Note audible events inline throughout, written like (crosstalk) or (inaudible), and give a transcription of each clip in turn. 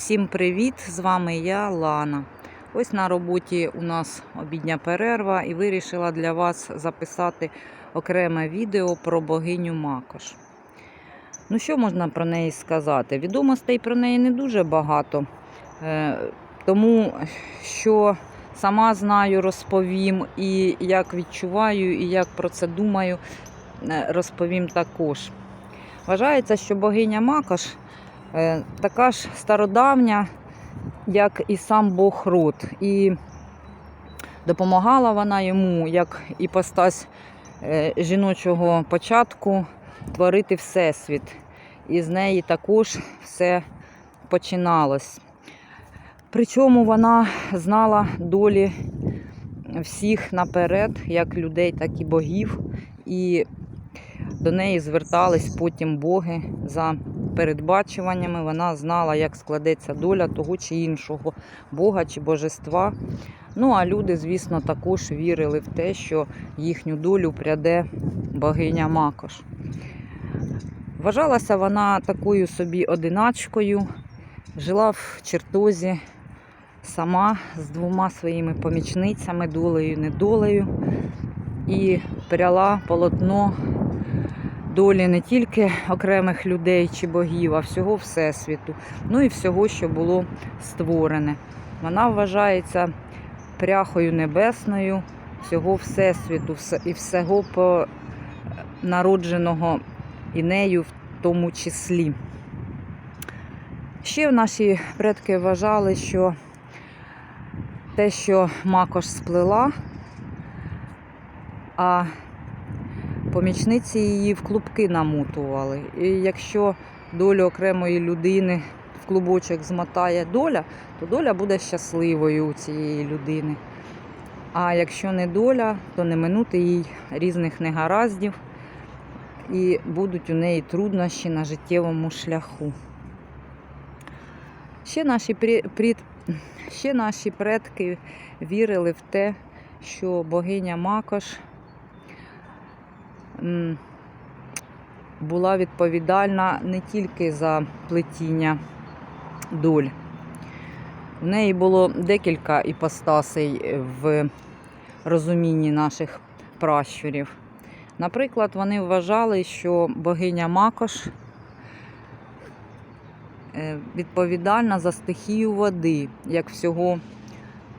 Всім привіт! З вами я, Лана. Ось на роботі у нас обідня перерва і вирішила для вас записати окреме відео про богиню Макош. Ну, що можна про неї сказати? Відомостей про неї не дуже багато, е, тому що сама знаю, розповім, і як відчуваю, і як про це думаю, е, розповім також. Вважається, що богиня Макош така ж стародавня, як і сам Бог Род. І допомагала вона йому, як іпостась е, жіночого початку, творити Всесвіт. І з неї також все починалось. Причому вона знала долі всіх наперед, як людей, так і богів. І до неї звертались потім боги за передбачуваннями. Вона знала, як складеться доля того чи іншого бога чи божества. Ну, а люди, звісно, також вірили в те, що їхню долю пряде богиня Макош. Вважалася вона такою собі одиначкою, жила в чертозі сама з двома своїми помічницями, долею недолею, і пряла полотно долі не тільки окремих людей чи богів, а всього Всесвіту, ну і всього, що було створене. Вона вважається пряхою небесною всього Всесвіту і всього по- народженого і нею в тому числі. Ще наші предки вважали, що те, що макош сплела, а помічниці її в клубки намотували. І якщо долю окремої людини в клубочок змотає доля, то доля буде щасливою у цієї людини. А якщо не доля, то не минути їй різних негараздів і будуть у неї труднощі на життєвому шляху. Ще наші, прід- ще наші предки вірили в те, що богиня Макош була відповідальна не тільки за плетіння доль. В неї було декілька іпостасей в розумінні наших пращурів. Наприклад, вони вважали, що богиня Макош е, відповідальна за стихію води, як всього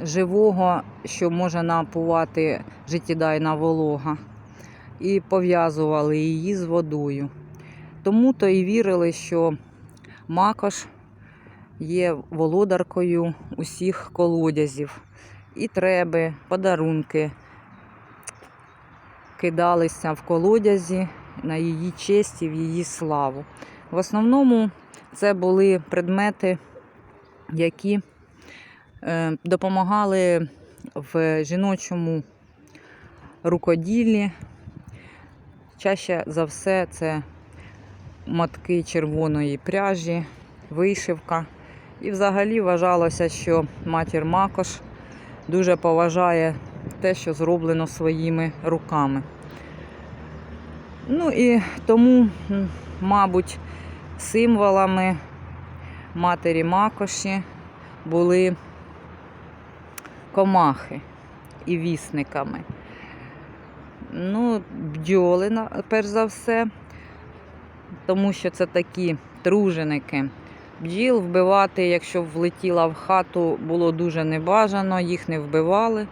живого, що може напувати життєдайна волога, і пов'язували її з водою. Тому то і вірили, що Макош є володаркою усіх колодязів. І треби, подарунки кидалися в колодязі на її честь і в її славу. В основному це були предмети, які е, допомагали в жіночому рукоділлі. Чаще за все це мотки червоної пряжі, вишивка. І взагалі вважалося, що матір Макош дуже поважає те, що зроблено своїми руками. Ну і тому, мабуть, символами матері Макоші були комахи і вісниками. Ну, бджоли, перш за все, тому що це такі труженики. Бджіл вбивати, якщо влетіла в хату, було дуже небажано, їх не вбивали,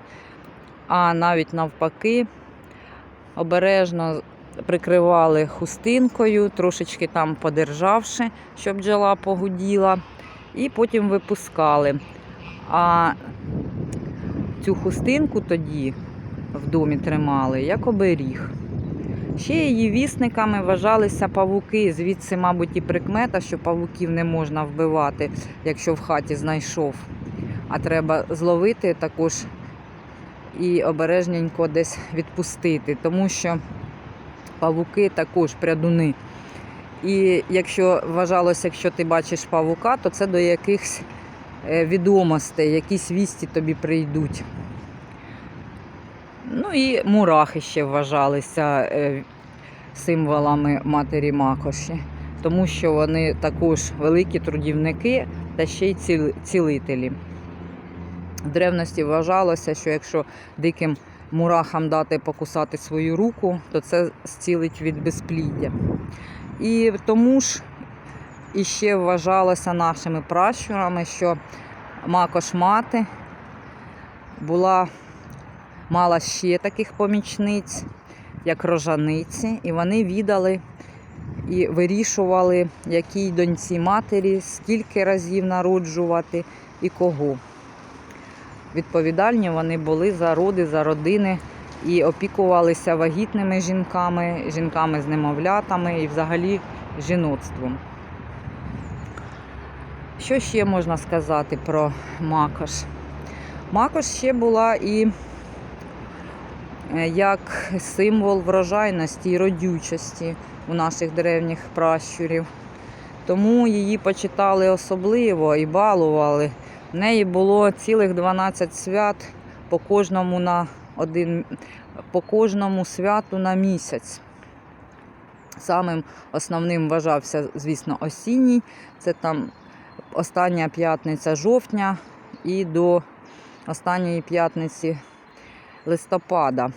а навіть навпаки, обережно прикривали хустинкою, трошечки там подержавши, щоб бджола погуділа, і потім випускали. А цю хустинку тоді в домі тримали як оберіг. Ще її вісниками вважалися павуки. Звідси, мабуть, і прикмета, що павуків не можна вбивати, якщо в хаті знайшов. А треба зловити також і обережненько десь відпустити, тому що павуки також прядуни. І якщо вважалося, якщо ти бачиш павука, то це до якихось е, відомостей, якісь вісті тобі прийдуть. Ну і мурахи ще вважалися е, символами матері Макоші. тому що вони також великі трудівники та ще й ціл- цілителі. В древності вважалося, що якщо диким мурахам дати покусати свою руку, то це зцілить від безпліддя. І тому ж іще вважалося нашими пращурами, що макош мати була, мала ще таких помічниць, як рожаниці, і вони віддали і вирішували, якій доньці матері, скільки разів народжувати і кого. Відповідальні вони були за роди, за родини і опікувалися вагітними жінками, жінками з немовлятами і взагалі жіноцтвом. Що ще можна сказати про Макош? Макош ще була і як символ врожайності і родючості у наших древніх пращурів. Тому її почитали особливо і балували. В неї було цілих 12 свят по кожному на один, по кожному святу на місяць. Самим основним вважався, звісно, осінній. Це там остання п'ятниця жовтня і до останньої п'ятниці листопада.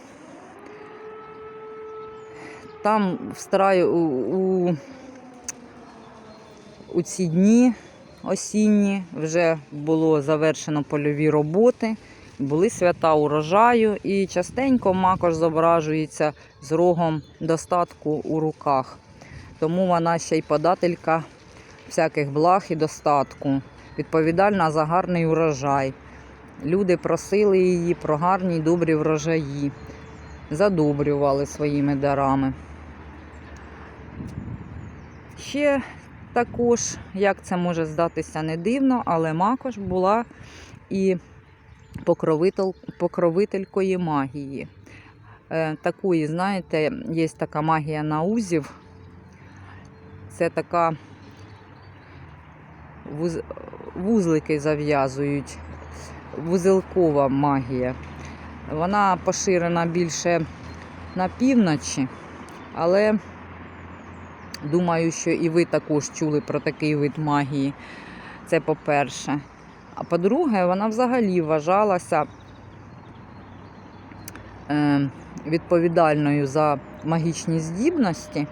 Там в стараю, у, у, у ці дні осінні вже було завершено польові роботи, були свята урожаю, і частенько макош зображується з рогом достатку у руках. Тому вона ще й подателька всяких благ і достатку, відповідальна за гарний урожай. Люди просили її про гарні й добрі врожаї, задобрювали своїми дарами. Ще також, як це може здатися не дивно, але Макош була і покровитель, покровителькою магії. Е, такої, знаєте, є така магія наузів. Це така вуз, вузлики зав'язують, вузелкова магія. Вона поширена більше на півночі, але думаю, що і ви також чули про такий вид магії. Це по-перше. А по-друге, вона взагалі вважалася е, відповідальною за магічні здібності.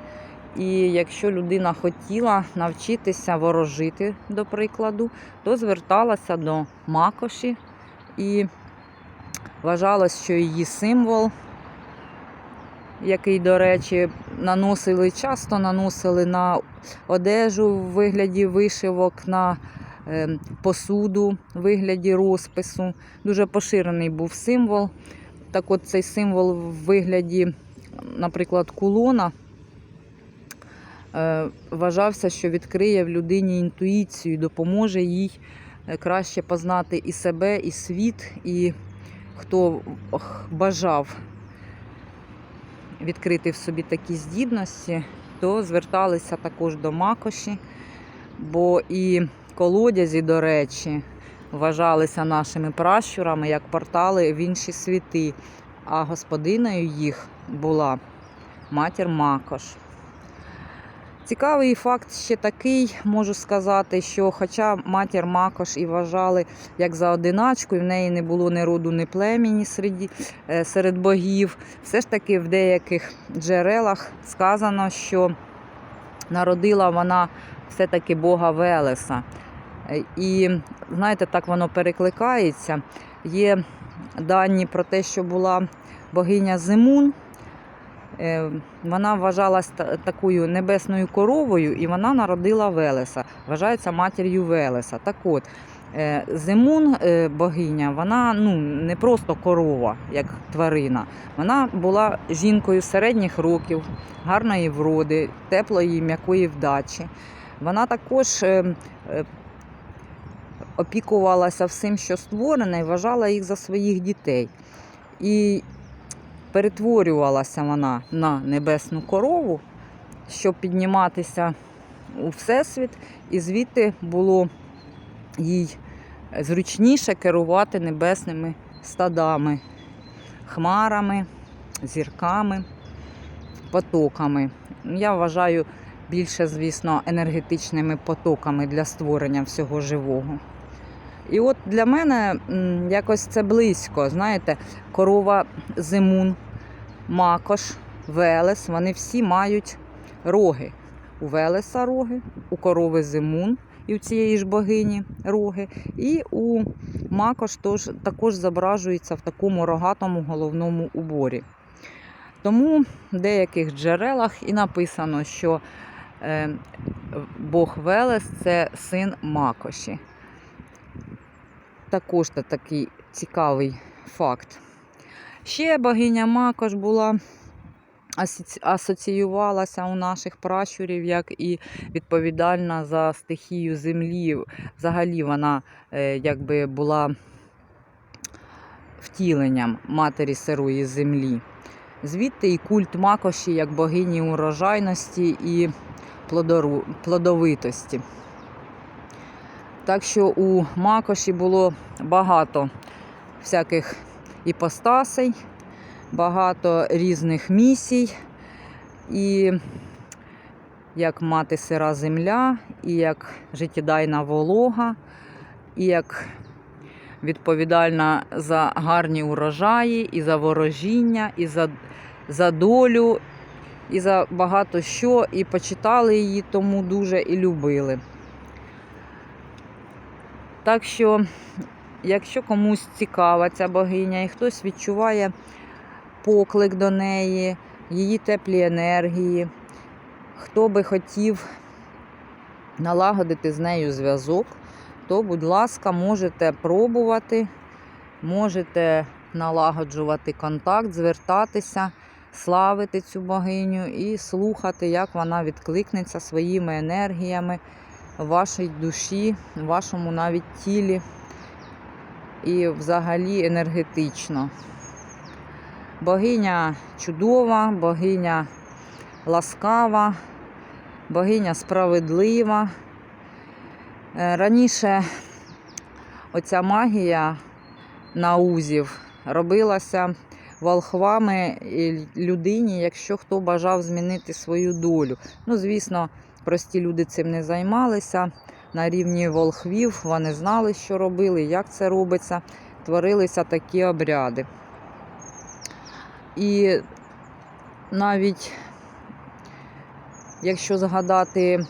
І якщо людина хотіла навчитися ворожити, до прикладу, то зверталася до макоші і вважалось, що її символ, який, до речі, наносили, часто наносили на одежу в вигляді вишивок, на е, посуду в вигляді розпису. Дуже поширений був символ. Так от цей символ в вигляді, наприклад, кулона. е, Вважався, що відкриє в людині інтуїцію, допоможе їй краще познати і себе, і світ, і хто бажав відкрити в собі такі здібності, то зверталися також до макоші, бо і колодязі, до речі, вважалися нашими пращурами як портали в інші світи, а господиною їх була матір Макош. Цікавий факт ще такий, можу сказати, що хоча матір Макош і вважали як за одиначку, і в неї не було ні роду, ні племені серед, е, серед богів, все ж таки в деяких джерелах сказано, що народила вона все-таки Бога Велеса. Е, І знаєте, так воно перекликається. Є дані про те, що була богиня Зимун. Е, Вона вважалась такою небесною коровою, і вона народила Велеса. Вважається матір'ю Велеса. Так от, е, Зимун, е, богиня, вона ну, не просто корова, як тварина. Вона була жінкою середніх років, гарної вроди, теплої, м'якої вдачі. Вона також опікувалася всім, що створене, і вважала їх за своїх дітей. І перетворювалася вона на небесну корову, щоб підніматися у Всесвіт, і звідти було їй зручніше керувати небесними стадами, хмарами, зірками, потоками. Я вважаю, більше, звісно, енергетичними потоками для створення всього живого. І от для мене якось це близько. Знаєте, корова зимун, макош, велес, вони всі мають роги. У велеса роги, у корови зимун і у цієї ж богині роги, і у макош тож, також зображується в такому рогатому головному уборі. Тому в деяких джерелах і написано, що е, Бог Велес це син Макоші. Також такий цікавий факт. Ще богиня Макош була асоціювалася у наших пращурів як і відповідальна за стихію землі. Взагалі вона е, якби була втіленням матері сирої землі. Звідти і культ Макоші як богині урожайності і плодовитості. Так що у Макоші було багато всяких іпостасей, багато різних місій, і як мати сира земля, і як життєдайна волога, і як відповідальна за гарні урожаї, і за ворожіння, і за, за долю, і за багато що. І почитали її тому дуже і любили. Так що, якщо комусь цікава ця богиня, і хтось відчуває поклик до неї, її теплі енергії, хто би хотів налагодити з нею зв'язок, то, будь ласка, можете пробувати, можете налагоджувати контакт, звертатися, славити цю богиню і слухати, як вона відкликнеться своїми енергіями вашій душі, вашому навіть тілі і взагалі енергетично. Богиня чудова, богиня ласкава, богиня справедлива. Е, Раніше оця магія наузів робилася волхвами людині, якщо хто бажав змінити свою долю. Ну, звісно, прості люди цим не займалися. На рівні волхвів вони знали, що робили, як це робиться. Творилися такі обряди. І навіть якщо згадати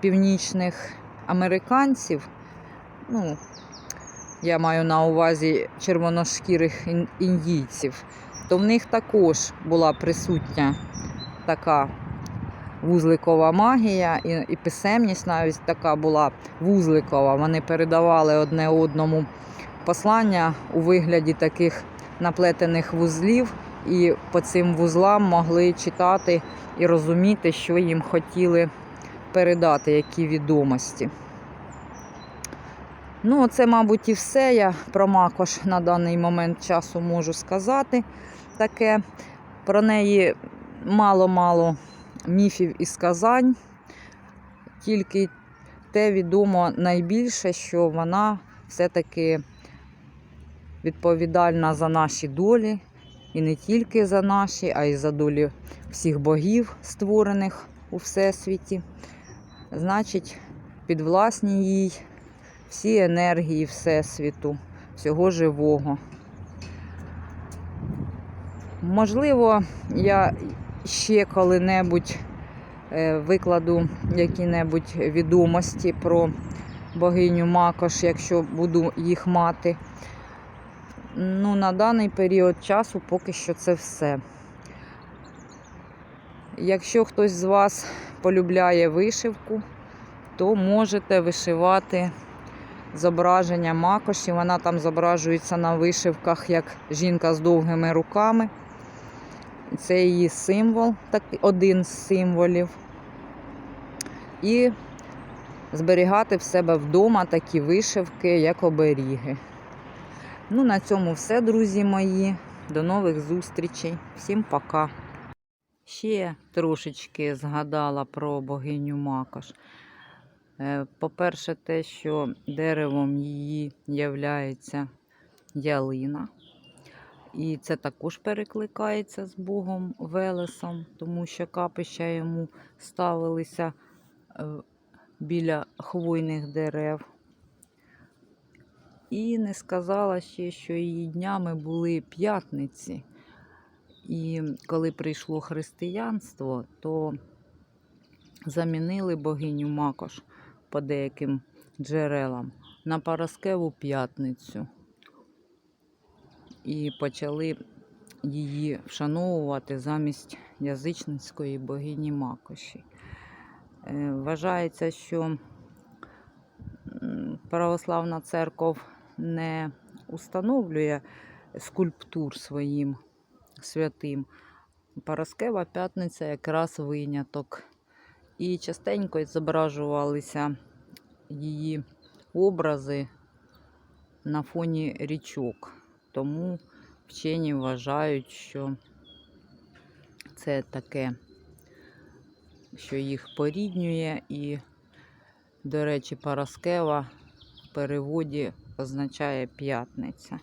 північних американців, ну, я маю на увазі червоношкірих індійців, то в них також була присутня така вузликова магія, і, і писемність навіть така була вузликова. Вони передавали одне одному послання у вигляді таких наплетених вузлів, і по цим вузлам могли читати і розуміти, що їм хотіли передати, які відомості. Ну, це, мабуть, і все. Я про Макош на даний момент часу можу сказати таке. Про неї мало-мало міфів і сказань. Тільки те відомо найбільше, що вона все-таки відповідальна за наші долі. І не тільки за наші, а й за долі всіх богів, створених у Всесвіті. Значить, підвласні їй всі енергії Всесвіту, всього живого. Можливо, я ще коли-небудь е, викладу які-небудь відомості про богиню Макош, якщо буду їх мати. Ну, на даний період часу поки що це все. Якщо хтось з вас полюбляє вишивку, то можете вишивати зображення макоші. Вона там зображується на вишивках як жінка з довгими руками. Це її символ, так, один з символів. І зберігати в себе вдома такі вишивки, як оберіги. Ну, на цьому все, друзі мої. До нових зустрічей. Всім пока. Ще трошечки згадала про богиню Макош. Е, По-перше, те, що деревом її являється ялина. І це також перекликається з Богом Велесом, тому що капища йому ставилися е, біля хвойних дерев. І не сказала ще, що її днями були п'ятниці. І коли прийшло християнство, то замінили богиню Макош по деяким джерелам на Параскеву п'ятницю. І почали її вшановувати замість язичницької богині Макоші. Е, Вважається, що православна церков не установлює скульптур своїм святим. Параскева п'ятниця якраз виняток. І частенько зображувалися її образи на фоні річок. Тому вчені вважають, що це таке, що їх поріднює. І, до речі, Параскева в переводі означає п'ятниця.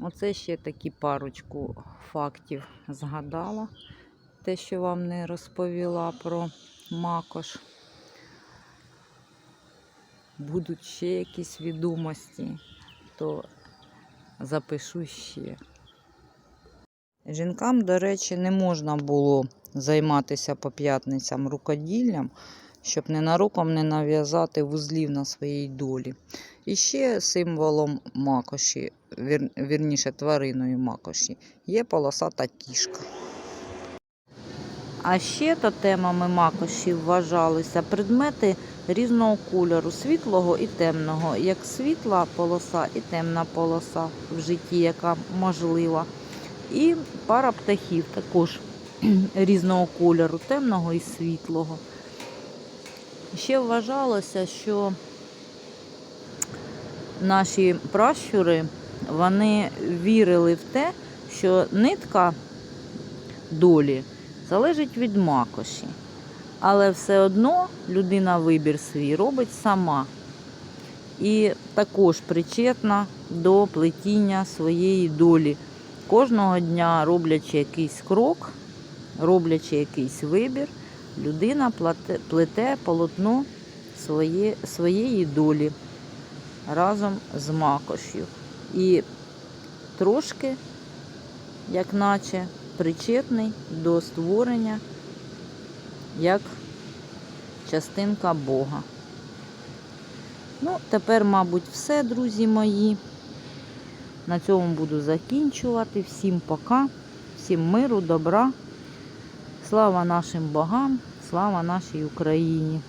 Оце ще такі парочку фактів згадала. Те, що вам не розповіла про макош. Будуть ще якісь відомості, то запишу ще. Жінкам, до речі, не можна було займатися по п'ятницям рукоділлям, щоб ненароком не нав'язати вузлів на своїй долі. І ще символом макоші, вір, вірніше твариною макоші, є полосата кішка. А ще тотемами макоші вважалися предмети різного кольору, світлого і темного, як світла полоса і темна полоса в житті, яка можлива. І пара птахів також (clears throat) різного кольору, темного і світлого. Ще вважалося, що наші пращури вони вірили в те, що нитка долі залежить від макоші. Але все одно людина вибір свій робить сама. І також причетна до плетіння своєї долі. Кожного дня роблячи якийсь крок, роблячи якийсь вибір, людина плете полотно своє, своєї долі разом з макошю. І трошки, як наче, причетний до створення як частинка Бога. Ну, тепер, мабуть, все, друзі мої. На цьому буду закінчувати. Всім пока, всім миру, добра. Слава нашим богам, слава нашій Україні.